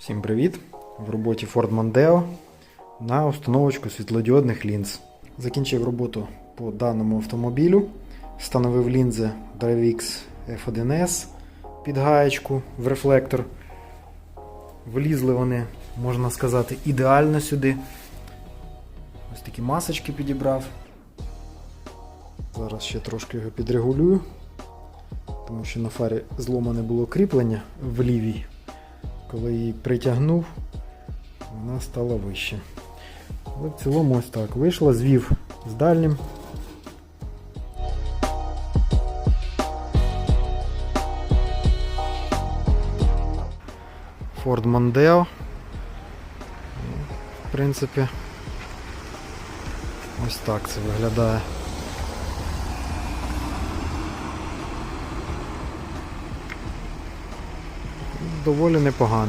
Всім привіт! В роботі Ford Mondeo на установочку світлодіодних лінз. Закінчив роботу по даному автомобілю. Встановив лінзи DriveX F1S під гаєчку в рефлектор. Влізли вони, можна сказати, ідеально сюди. Ось такі масочки підібрав. Зараз ще трошки його підрегулюю, тому що на фарі зломане було кріплення в лівій. Коли її притягнув, вона стала вище. Але в цілому ось так вийшло, звів з дальнім. Ford Mondeo. В принципі, ось так це виглядає. Доволі непогано.